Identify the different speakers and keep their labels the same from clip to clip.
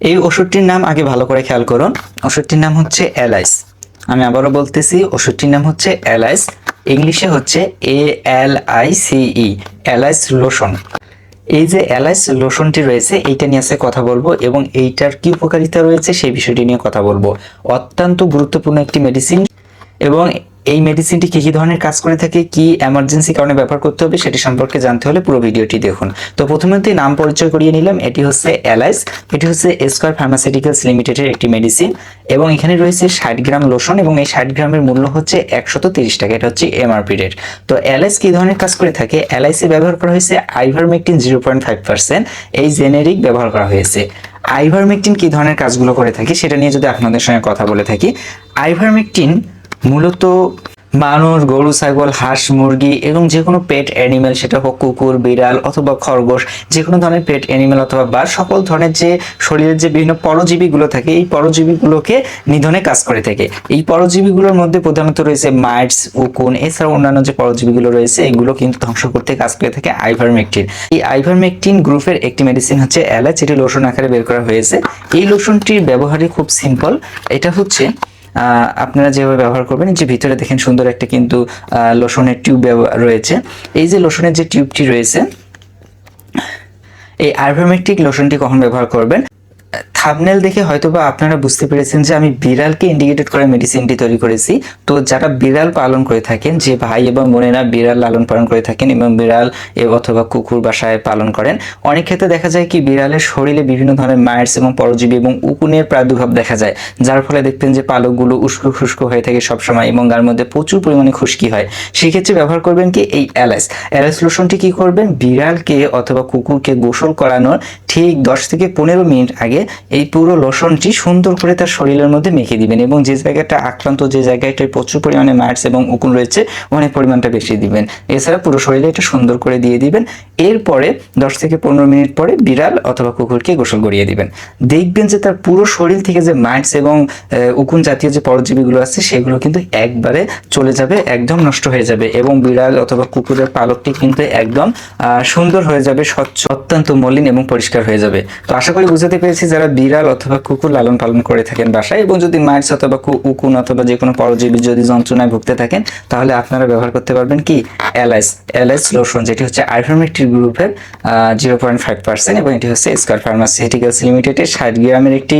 Speaker 1: এই ওষুধটির নাম আগে ভালো করে খেয়াল করুন। ওষুধটির নাম হচ্ছে অ্যালাইস। আমি আবারও বলতেছি, ওষুধটির নাম হচ্ছে অ্যালাইস। ইংলিশে হচ্ছে A L I C E Alice lotion. এই যে অ্যালাইস লোশনটি রয়েছে, এইটা নিয়ে আজকে কথা বলব এবং এইটার কি উপকারিতা রয়েছে সেই বিষয়টি নিয়ে কথা বলব। অত্যন্ত গুরুত্বপূর্ণ একটি মেডিসিন এবং এই মেডিসিনটি কি কি ধরনের কাজ করে থাকে, কি এমার্জেন্সি কারণে ব্যবহার করতে হবে সেটি সম্পর্কে জানতে হলে পুরো ভিডিওটি দেখুন। তো প্রথমে নাম পরিচয় করিয়ে নিলাম, এটি হচ্ছে অ্যালাইস এটি হচ্ছে স্কোয়ার ফার্মাসিউটিক্যালস লিমিটেডের একটি মেডিসিন এবং এখানে রয়েছে ষাট গ্রাম লোশন এবং এই ষাট গ্রামের মূল্য হচ্ছে একশত তিরিশ টাকা, এটা হচ্ছে এমআরপি রেট তো অ্যালাইস কি ধরনের কাজ করে থাকে অ্যালাইসে ব্যবহার করা হয়েছে ivermectin zero point five percent এই জেনেরিক ব্যবহার করা হয়েছে। আইভারমেকটিন কি ধরনের কাজগুলো করে থাকে, সেটা নিয়ে যদি আপনাদের সঙ্গে কথা বলে থাকি আইভারমেকটিন মূলত মানুষ, গরু, ছাগল, হাঁস, মুরগি এবং যে কোনো পেট অ্যানিমেল সেটা হোক কুকুর, বিড়াল অথবা খরগোশ যে কোনো ধরনের পেট অ্যানিমেল অথবা বা সকল ধরনের যে শরীরের যে বিভিন্ন পরজীবীগুলো থাকে, এই পরজীবীগুলোকে নিধনে কাজ করে থাকে। এই পরজীবীগুলোর মধ্যে প্রধানত রয়েছে মাইটস, উকুন, এছাড়াও অন্যান্য যে পরজীবীগুলো রয়েছে, এগুলো কিন্তু ধ্বংস করতে কাজ করে থাকে আইভারমেকটিন এই আইভারমেকটিন গ্রুপের একটি মেডিসিন হচ্ছে অ্যালাচ এটি লোশন আকারে বের করা হয়েছে। এই লোশনটির ব্যবহারই খুব সিম্পল এটা হচ্ছে আপনারা যেভাবে ব্যবহার করবেন, এই যে ভিতরে দেখেন সুন্দর একটা কিন্তু লোশনের টিউব রয়েছে। এই যে লোশনের যে টিউবটি রয়েছে, এই আইভারমেট্রিক লোশনটি কখন ব্যবহার করবেন? থাবনেল দেখে হয়তোবা আপনারা বুঝতে পেরেছেন যে আমি বিড়ালকে ইন্ডিকেটেড করে মেডিসিনটি তৈরি করেছি। তো যারা বিড়াল পালন করে থাকেন, যে ভাই এবং বোনেরা বিড়াল লালন পালন করে থাকেন এবং বিড়াল অথবা কুকুর বাসায় পালন করেন, অনেক ক্ষেত্রে দেখা যায় কি বিড়ালের শরীরে বিভিন্ন ধরনের মাইটস এবং পরজীবী এবং উকুনের প্রাদুর্ভাব দেখা যায়। যার ফলে দেখবেন যে পালকগুলো উস্কো খুস্কো হয়ে থাকে সবসময় এবং তার মধ্যে প্রচুর পরিমাণে খুশকি হয়। সেক্ষেত্রে ব্যবহার করবেন কি? এই অ্যালাইস অ্যালাইস লোশনটি কি করবেন? বিড়ালকে অথবা কুকুরকে গোসল করানোর ঠিক দশ থেকে পনেরো মিনিট আগে এই পুরো লোশনটি সুন্দর করে তার শরীরের মধ্যে মেখে দিবেন এবং যে জায়গাটা আক্রান্ত, যে জায়গাটায় প্রচুর পরিমাণে মাইটস এবং উকুন রয়েছে, অনেক পরিমাণটা বেশি দিবেন। এছাড়া পুরো শরীরে এটা সুন্দর করে দিয়ে দিবেন। এরপরে দশ থেকে পনেরো মিনিট পরে বিড়াল অথবা কুকুরকে গোসল করিয়ে দিবেন। দেখবেন যে তার পুরো শরীর থেকে যে মাইটস এবং উকুন জাতীয় যে পরজীবীগুলো আছে, সেগুলো কিন্তু একবারে চলে যাবে, একদম নষ্ট হয়ে যাবে এবং বিড়াল অথবা কুকুরের পালকটি কিন্তু একদম সুন্দর হয়ে যাবে, স্বচ্ছ, অত্যন্ত মলিন এবং পরিষ্কার হয়ে যাবে। তো আশা করি বুঝতে পেরেছি যারা বিড়াল অথবা কুকুর লালন পালন করে থাকেন বাসায় এবং যদি মাইটস অথবা উকুন অথবা যে কোনো পরজীবী যদি যন্ত্রণায় ভুগতে থাকেন, তাহলে আপনারা ব্যবহার করতে পারবেন কি? এলএস এলএস লোশন, যেটি হচ্ছে আইভারমেট্রিক গ্রুপের জিরো পয়েন্ট ফাইভ পার্সেন্ট এবং এটি হচ্ছে স্কয়ার ফার্মাসিউটিক্যালস লিমিটেডের ষাট গ্রামের একটি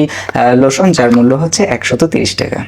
Speaker 1: লোশন, যার মূল্য হচ্ছে একশত তিরিশ টাকা।